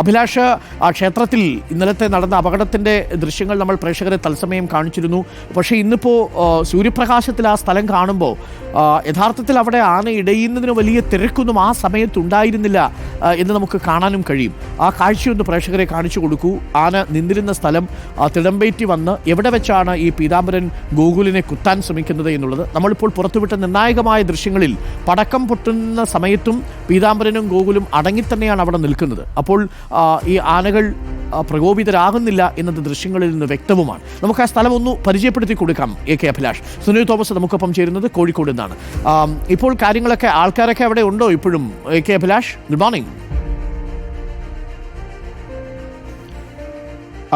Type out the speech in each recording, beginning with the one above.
അഭിലാഷ് ആ ക്ഷേത്രത്തിൽ ഇന്നലത്തെ നടന്ന അപകടത്തിന്റെ ദൃശ്യങ്ങൾ നമ്മൾ പ്രേക്ഷകരെ തത്സമയം കാണിച്ചിരുന്നു. പക്ഷേ ഇന്നിപ്പോൾ സൂര്യപ്രകാശത്തിൽ ആ സ്ഥലം കാണുമ്പോൾ യഥാർത്ഥത്തിൽ അവിടെ ആന ഇടയുന്നതിന് വലിയ തിരക്കൊന്നും ആ സമയത്ത് ഉണ്ടായിരുന്നില്ല എന്ന് നമുക്ക് കാണാനും കഴിയും. ആ കാഴ്ചയൊന്ന് പ്രേക്ഷകരെ കാണിച്ചു കൊടുക്കൂ. ആന നിന്നിരുന്ന സ്ഥലം തിടമ്പേറ്റി വന്ന് എവിടെ വെച്ചാണ് ഈ പീതാംബരൻ ഗോകുലിനെ കുത്താൻ ശ്രമിക്കുന്നത് എന്നുള്ളത്. നമ്മളിപ്പോൾ പുറത്തുവിട്ട നിർണായകമായ ദൃശ്യങ്ങളിൽ പടക്കം പൊട്ടുന്ന സമയത്തും പീതാംബരനും ഗോകുലും അടങ്ങി തന്നെയാണ് അവിടെ നിൽക്കുന്നത്. അപ്പോൾ ആ, ഈ ആനകൾ പ്രകോപിതരാകുന്നില്ല എന്നത് ദൃശ്യങ്ങളിൽ നിന്ന് വ്യക്തവുമാണ്. നമുക്ക് ആ സ്ഥലം ഒന്ന് പരിചയപ്പെടുത്തി കൊടുക്കാം എ കെ അഭിലാഷ്. സുനിൽ തോമസ് നമുക്കൊപ്പം ചേരുന്നത് കോഴിക്കോട് നിന്നാണ്. ഇപ്പോൾ കാര്യങ്ങളൊക്കെ ആൾക്കാരൊക്കെ അവിടെ ഉണ്ടോ ഇപ്പോഴും A K Abhilash? Good morning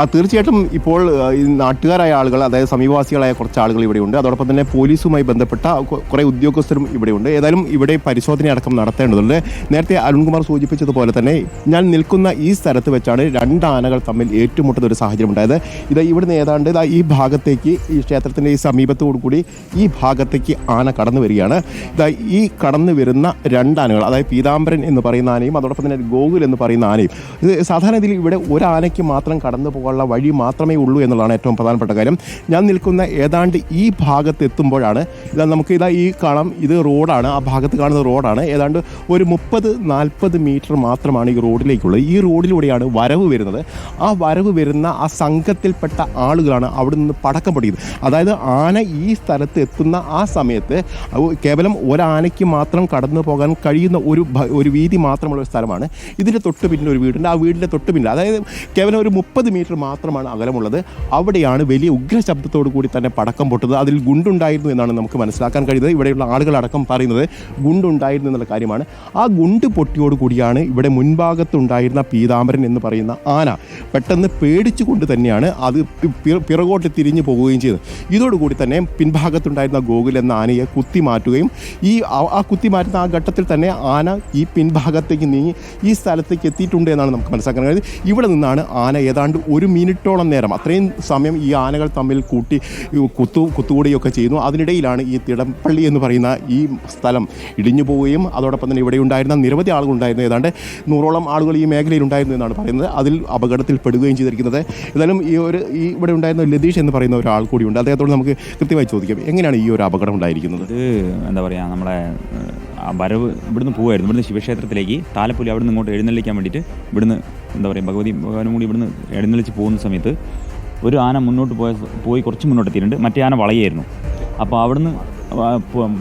ആ തീർച്ചയായിട്ടും ഇപ്പോൾ ഈ നാട്ടുകാരായ ആളുകൾ അതായത് സമീപവാസികളായ കുറച്ച് ആളുകൾ ഇവിടെയുണ്ട് അതോടൊപ്പം തന്നെ പോലീസുമായി ബന്ധപ്പെട്ട കുറേ ഉദ്യോഗസ്ഥരും ഇവിടെയുണ്ട് ഏതായാലും ഇവിടെ പരിശോധന അടക്കം നടത്തേണ്ടതുണ്ട്. നേരത്തെ അരുൺകുമാർ സൂചിപ്പിച്ചതുപോലെ തന്നെ ഞാൻ നിൽക്കുന്ന ഈ സ്ഥലത്ത് വെച്ചാണ് രണ്ട് ആനകൾ തമ്മിൽ ഏറ്റുമുട്ടുന്ന ഒരു സാഹചര്യം ഉണ്ടായത്. ഇത് ഇവിടുന്ന് ഏതാണ്ട് ഈ ഭാഗത്തേക്ക് ഈ ക്ഷേത്രത്തിന്റെ ഈ സമീപത്തോടു കൂടി ഈ ഭാഗത്തേക്ക് ആന കടന്നു വരികയാണ്. ഇതാ ഈ കടന്നു വരുന്ന രണ്ട് ആനകൾ അതായത് പീതാംബരൻ എന്ന് പറയുന്ന ആനയും അതോടൊപ്പം തന്നെ ഗോകുൽ എന്ന് പറയുന്ന ആനയും ഇത് സാധാരണ ഇതിൽ ഇവിടെ ഒരു ആനയ്ക്ക് മാത്രം കടന്നു പോകാനുള്ള വഴി മാത്രമേ ഉള്ളൂ എന്നുള്ളതാണ് ഏറ്റവും പ്രധാനപ്പെട്ട കാര്യം. ഞാൻ നിൽക്കുന്ന ഏതാണ്ട് ഈ ഭാഗത്ത് എത്തുമ്പോഴാണ് ഇതാ നമുക്ക് ഇതാ ഈ കാണാം ഇത് റോഡാണ് ആ ഭാഗത്ത് കാണുന്ന റോഡാണ്. ഏതാണ്ട് ഒരു മുപ്പത് നാൽപ്പത് മീറ്റർ മാത്രമാണ് ഈ റോഡിലേക്കുള്ളത്. ഈ റോഡിലൂടെയാണ് വരവ് വരുന്നത്. ആ വരവ് വരുന്ന ആ സംഘത്തിൽപ്പെട്ട ആളുകളാണ് അവിടെ നിന്ന് പടക്കം പൊടിയത് അതായത് ആന ഈ സ്ഥലത്ത് എത്തുന്ന ആ സമയത്ത് കേവലം ഒരാനയ്ക്ക് മാത്രം കടന്നു പോകാൻ കഴിയുന്ന ഒരു ഒരു വീതി മാത്രമുള്ള ഒരു സ്ഥലമാണ്. ഇതിന്റെ തൊട്ട് പിന്നിൽ ഒരു വീടുണ്ട്. ആ വീടിന്റെ തൊട്ട് പിന്നിൽ അതായത് കേവലം ഒരു മുപ്പത് മീറ്റർ മാത്രമാണ് അകലമുള്ളത്. അവിടെയാണ് വലിയ ഉഗ്ര ശബ്ദത്തോടു കൂടി തന്നെ പടക്കം പൊട്ടുന്നത്. അതിൽ ഗുണ്ടുണ്ടായിരുന്നു എന്നാണ് നമുക്ക് മനസ്സിലാക്കാൻ കഴിയുന്നത്. ഇവിടെയുള്ള ആളുകളടക്കം പറയുന്നത് ഗുണ്ടുണ്ടായിരുന്നു എന്നുള്ള കാര്യമാണ്. ആ ഗുണ്ട് പൊട്ടിയോട് കൂടിയാണ് ഇവിടെ മുൻഭാഗത്തുണ്ടായിരുന്ന പീതാംബരൻ എന്ന് പറയുന്ന ആന പെട്ടെന്ന് പേടിച്ചുകൊണ്ട് തന്നെയാണ് അത് പിറകോട്ട് തിരിഞ്ഞു പോവുകയും ചെയ്തത്. ഇതോടുകൂടി തന്നെ പിൻഭാഗത്തുണ്ടായിരുന്ന ഗോകുൽ എന്ന ആനയെ കുത്തി മാറ്റുകയും ഈ ആ- കുത്തി മാറ്റുന്ന ആ ഘട്ടത്തിൽ തന്നെ ആന ഈ പിൻഭാഗത്തേക്ക് നീങ്ങി ഈ സ്ഥലത്തേക്ക് എത്തിയിട്ടുണ്ട് എന്നാണ് നമുക്ക് മനസ്സിലാക്കാൻ കഴിയുന്നത്. ഇവിടെ നിന്നാണ് ആന ഏതാണ്ട് ഒരു മിനിറ്റോളം നേരം അത്രയും സമയം ഈ ആനകൾ തമ്മിൽ കൂട്ടി കുത്തു കുത്തുകൂടിയൊക്കെ ചെയ്യുന്നു. അതിനിടയിലാണ് ഈ തിടപ്പള്ളി എന്ന് പറയുന്ന ഈ സ്ഥലം ഇടിഞ്ഞു പോവുകയും അതോടൊപ്പം തന്നെ ഇവിടെ ഉണ്ടായിരുന്ന നിരവധി ആളുകൾ ഉണ്ടായിരുന്നു. ഏതാണ്ട് നൂറോളം ആളുകൾ ഈ മേഖലയിൽ ഉണ്ടായിരുന്നു എന്നാണ് പറയുന്നത്. അതിൽ അപകടത്തിൽ പെടുകയും ചെയ്തിരിക്കുന്നത്. ഏതായാലും ഈ ഒരു ഈ ഇവിടെ ഉണ്ടായിരുന്ന ലതീഷ് എന്ന് പറയുന്ന ഒരാൾ കൂടിയുണ്ട്. അദ്ദേഹത്തോട് നമുക്ക് കൃത്യമായി ചോദിക്കാം. എങ്ങനെയാണ് ഈ ഒരു അപകടം ഉണ്ടായിരിക്കുന്നത്? എന്താ പറയുക നമ്മളെ വരവ് ഇവിടുന്ന് പോവായിരുന്നു. ഇവിടുന്ന് ശിവക്ഷേത്രത്തിലേക്ക് താലപ്പൊലി അവിടുന്ന് ഇങ്ങോട്ട് എഴുന്നള്ളിക്കാൻ വേണ്ടിയിട്ട് ഇവിടുന്ന് എന്താ പറയുക ഭഗവതി ഭഗവാനും കൂടി ഇവിടുന്ന് എഴുന്നള്ളിച്ച് പോകുന്ന സമയത്ത് ഒരു ആന മുന്നോട്ട് പോയ പോയി കുറച്ച് മുന്നോട്ട് എത്തിയിട്ടുണ്ട്. മറ്റേ ആന വളയായിരുന്നു. അപ്പോൾ അവിടുന്ന്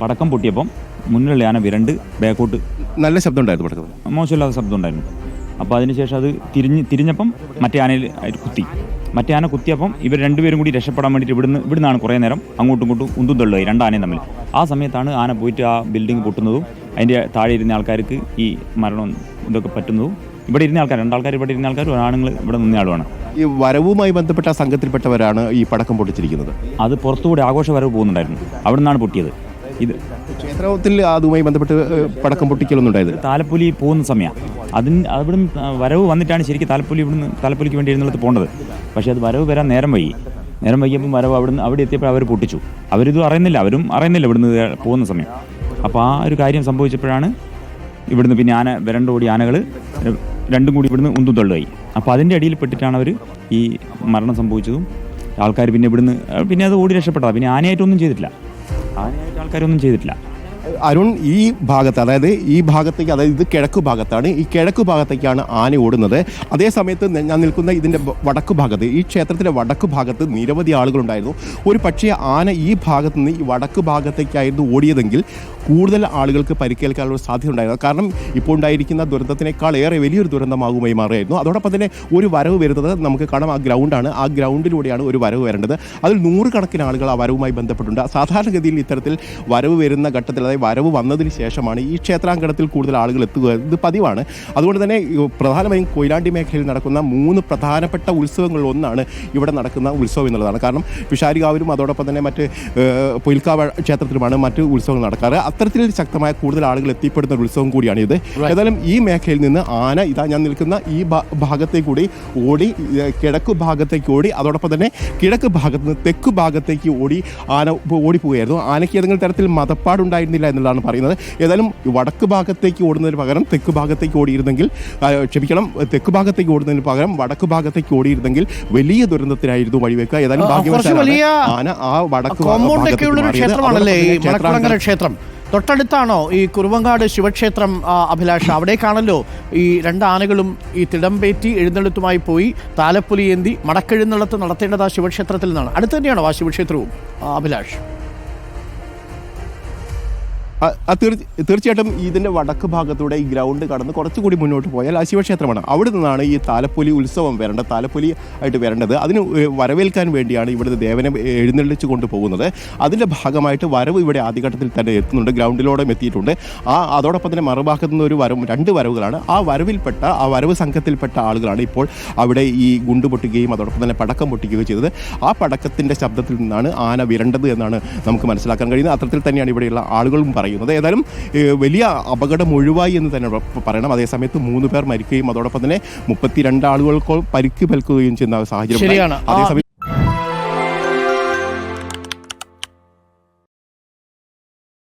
പടക്കം പൊട്ടിയപ്പം മുന്നിലുള്ള ആന വിരണ്ട് ബാക്കോട്ട് നല്ല ശബ്ദം ഉണ്ടായിരുന്നു പടക്കം മോശമില്ലാത്ത ശബ്ദം ഉണ്ടായിരുന്നു അപ്പോൾ അതിനുശേഷം അത് തിരിഞ്ഞ് തിരിഞ്ഞപ്പം മറ്റേ ആനയിൽ കുത്തി. മറ്റേ ആന കുത്തിയപ്പം ഇവർ രണ്ടുപേരും കൂടി രക്ഷപ്പെടാൻ വേണ്ടിയിട്ട് ഇവിടുന്ന് ഇവിടുന്നാണ് കുറേ നേരം അങ്ങോട്ടും ഇങ്ങോട്ടും ഉന്തും തള്ളുകയായി രണ്ടാനയും തമ്മിൽ. ആ സമയത്താണ് ആന പോയിട്ട് ആ ബിൽഡിംഗ് പൊട്ടുന്നതും അതിന്റെ താഴെ ഇരുന്ന ആൾക്കാർക്ക് ഈ മരണം ഇതൊക്കെ പറ്റുന്നതും. ഇവിടെ ഇരുന്ന ആൾക്കാർ രണ്ടാൾക്കാർ ഇവിടെ ഇരുന്ന ആൾക്കാർ ഒരാണുങ്ങൾ ഇവിടെ നിന്ന ആളുമാണ്. ഈ വരവുമായി ബന്ധപ്പെട്ട സംഘത്തിൽപ്പെട്ടവരാണ് ഈ പടക്കം പൊട്ടിച്ചിരിക്കുന്നത്. അത് പുറത്തുകൂടി ആഘോഷ വരവ് പോകുന്നുണ്ടായിരുന്നു. അവിടെ നിന്നാണ് പൊട്ടിയത്. ഇത് ക്ഷേത്രത്തിൽ അതുമായി ബന്ധപ്പെട്ട് പടക്കം പൊട്ടിക്കലൊന്നും ഉണ്ടായത് താലപ്പൊലി പോകുന്ന സമയമാണ്. അതിന് അവിടെ വരവ് വന്നിട്ടാണ് ശരിക്കും താലപ്പൊലി ഇവിടുന്ന് താലപ്പൊലിക്ക് വേണ്ടി എഴുന്നള്ളത്ത് പോകേണ്ടത് പക്ഷേ അത് വരവ് വരാൻ നേരം വൈകി. നേരം വൈകിയപ്പം വരവ് അവിടുന്ന് അവിടെ എത്തിയപ്പോൾ അവർ പൊട്ടിച്ചു. അവരിത് അറിയുന്നില്ല അവരും അറിയുന്നില്ല ഇവിടുന്ന് പോകുന്ന സമയം. അപ്പോൾ ആ ഒരു കാര്യം സംഭവിച്ചപ്പോഴാണ് ഇവിടുന്ന് പിന്നെ ആന വരണ്ടോടി ആനകൾ രണ്ടും കൂടി ഇവിടുന്ന് ഉന്തും തള്ളുകയായി അപ്പോൾ അതിന്റെ അടിയിൽ പെട്ടിട്ടാണ് അവർ ഈ മരണം സംഭവിച്ചതും. ആൾക്കാർ പിന്നെ ഇവിടുന്ന് പിന്നെ അത് ഓടി രക്ഷപ്പെട്ടതാണ് പിന്നെ ആനയായിട്ടൊന്നും ചെയ്തിട്ടില്ല. ആനയായിട്ട് ആൾക്കാരൊന്നും ചെയ്തിട്ടില്ല. അരുൺ ഈ ഭാഗത്ത് അതായത് ഈ ഭാഗത്തേക്ക് അതായത് ഇത് കിഴക്ക് ഭാഗത്താണ്. ഈ കിഴക്ക് ഭാഗത്തേക്കാണ് ആന ഓടുന്നത്. അതേ സമയത്ത് ഞാൻ നിൽക്കുന്ന ഇതിന്റെ വടക്ക് ഭാഗത്ത് ഈ ക്ഷേത്രത്തിന്റെ വടക്ക് ഭാഗത്ത് നിരവധി ആളുകളുണ്ടായിരുന്നു. ഒരു പക്ഷേ ആന ഈ ഭാഗത്ത് നിന്ന് ഈ വടക്ക് ഭാഗത്തേക്കായിരുന്നു ഓടിയതെങ്കിൽ കൂടുതൽ ആളുകൾക്ക് പരിക്കേൽക്കാനുള്ള സാധ്യത ഉണ്ടായിരുന്നു കാരണം ഇപ്പോൾ ഉണ്ടായിരിക്കുന്ന ദുരന്തത്തിനേക്കാൾ ഏറെ വലിയൊരു ദുരന്തമാകുമായി മാറുകയായിരുന്നു. അതോടൊപ്പം തന്നെ ഒരു വരവ് വരുന്നത് നമുക്ക് കാണാം. ആ ഗ്രൗണ്ടാണ് ആ ഗ്രൗണ്ടിലൂടെയാണ് ഒരു വരവ് വരേണ്ടത്. അതിൽ നൂറുകണക്കിന് ആളുകൾ ആ വരവുമായി ബന്ധപ്പെട്ടുണ്ട് സാധാരണഗതിയിൽ ഇത്തരത്തിൽ വരവ് വരുന്ന ഘട്ടത്തിൽ അതായത് വരവ് വന്നതിന് ശേഷമാണ് ഈ ക്ഷേത്രാങ്കണത്തിൽ കൂടുതൽ ആളുകൾ എത്തുക. ഇത് പതിവാണ്. അതുകൊണ്ട് തന്നെ പ്രധാനമായും കൊയിലാണ്ടി മേഖലയിൽ നടക്കുന്ന മൂന്ന് പ്രധാനപ്പെട്ട ഉത്സവങ്ങളിൽ ഒന്നാണ് ഇവിടെ നടക്കുന്ന ഉത്സവം എന്നുള്ളതാണ്. കാരണം പിഷാരികാവിലും അതോടൊപ്പം തന്നെ മറ്റ് പുൽക്കാവ ക്ഷേത്രത്തിലുമാണ് മറ്റ് ഉത്സവങ്ങൾ നടക്കാറ്. അത്തരത്തിൽ ശക്തമായ കൂടുതൽ ആളുകൾ എത്തിപ്പെടുന്ന ഒരു ഉത്സവം കൂടിയാണ് ഇത്. ഏതായാലും ഈ മേഖലയിൽ നിന്ന് ആന ഇതാ ഞാൻ നിൽക്കുന്ന ഈ ഭാഗത്തെ കൂടി ഓടി കിഴക്ക് ഭാഗത്തേക്ക് ഓടി അതോടൊപ്പം തന്നെ കിഴക്ക് ഭാഗത്ത് നിന്ന് തെക്ക് ഭാഗത്തേക്ക് ഓടി ആന ഓടിപ്പോവുകയായിരുന്നു. ആനയ്ക്ക് ഏതെങ്കിലും തരത്തിൽ മതപ്പാടുണ്ടായിരുന്നില്ല എന്നുള്ളതാണ് പറയുന്നത്. ഏതായാലും വടക്ക് ഭാഗത്തേക്ക് ഓടുന്നതിന് പകരം തെക്ക് ഭാഗത്തേക്ക് ഓടിയിരുന്നെങ്കിൽ ക്ഷമിക്കണം തെക്ക് ഭാഗത്തേക്ക് ഓടുന്നതിന് പകരം വടക്ക് ഭാഗത്തേക്ക് ഓടിയിരുന്നെങ്കിൽ വലിയ ദുരന്തത്തിനായിരുന്നു വഴിവെക്കുക. ഏതായാലും ഭാഗ്യവശാലാണ് ആന ആ വടക്ക്. ക്ഷേത്രമാണല്ലേ? ക്ഷേത്രം. തൊട്ടടുത്താണോ ഈ കുറുവങ്കാട് ശിവക്ഷേത്രം അഭിലാഷ? അവിടേക്കാണല്ലോ ഈ രണ്ട് ആനകളും ഈ തിടമ്പേറ്റി എഴുന്നള്ളത്തുമായി പോയി താലപ്പൊലി ഏന്തി മടക്കെഴുന്നള്ളത്ത് നടത്തേണ്ടത് ആ ശിവക്ഷേത്രത്തിൽ നിന്നാണ്. അടുത്ത് തന്നെയാണോ ആ ശിവക്ഷേത്രവും അഭിലാഷ്? തീർച്ചയായിട്ടും ഇതിന്റെ വടക്ക് ഭാഗത്തൂടെ ഈ ഗ്രൗണ്ട് കടന്ന് കുറച്ചുകൂടി മുന്നോട്ട് പോയാൽ ശിവക്ഷേത്രമാണ് അവിടെ നിന്നാണ് ഈ താലപ്പൊലി ഉത്സവം വരേണ്ടത് താലപ്പൊലി ആയിട്ട് വരേണ്ടത്. അതിന് വരവേൽക്കാൻ വേണ്ടിയാണ് ഇവിടുത്തെ ദേവനെ എഴുന്നള്ളിച്ച് കൊണ്ടുപോകുന്നത്. അതിന്റെ ഭാഗമായിട്ട് വരവ് ഇവിടെ ആദ്യഘട്ടത്തിൽ തന്നെ എത്തുന്നുണ്ട് ഗ്രൗണ്ടിലൂടെ എത്തിയിട്ടുണ്ട്. ആ അതോടൊപ്പം തന്നെ മറുഭാഗത്തു നിന്ന് ഒരു വരവ് രണ്ട് വരവുകളാണ്. ആ വരവിൽപ്പെട്ട ആ വരവ് സംഘത്തിൽപ്പെട്ട ആളുകളാണ് ഇപ്പോൾ അവിടെ ഈ ഗുണ്ട് പൊട്ടുകയും അതോടൊപ്പം തന്നെ പടക്കം പൊട്ടിക്കുകയും ചെയ്തത്. ആ പടക്കത്തിന്റെ ശബ്ദത്തിൽ നിന്നാണ് ആന വിരണ്ടത് എന്നാണ് നമുക്ക് മനസ്സിലാക്കാൻ കഴിയുന്നത്. അത്തരത്തിൽ തന്നെയാണ് ഇവിടെയുള്ള ആളുകളും പറയുന്നത്. ഏതായാലും ഏഹ്, വലിയ അപകടം ഒഴിവായി എന്ന് തന്നെ പറയണം. അതേസമയത്ത് മൂന്ന് പേർ മരിക്കുകയും അതോടൊപ്പം തന്നെ മുപ്പത്തിരണ്ട് ആളുകൾക്ക് പരിക്ക് പൽക്കുകയും ചെയ്യുന്ന സാഹചര്യം അതേസമയം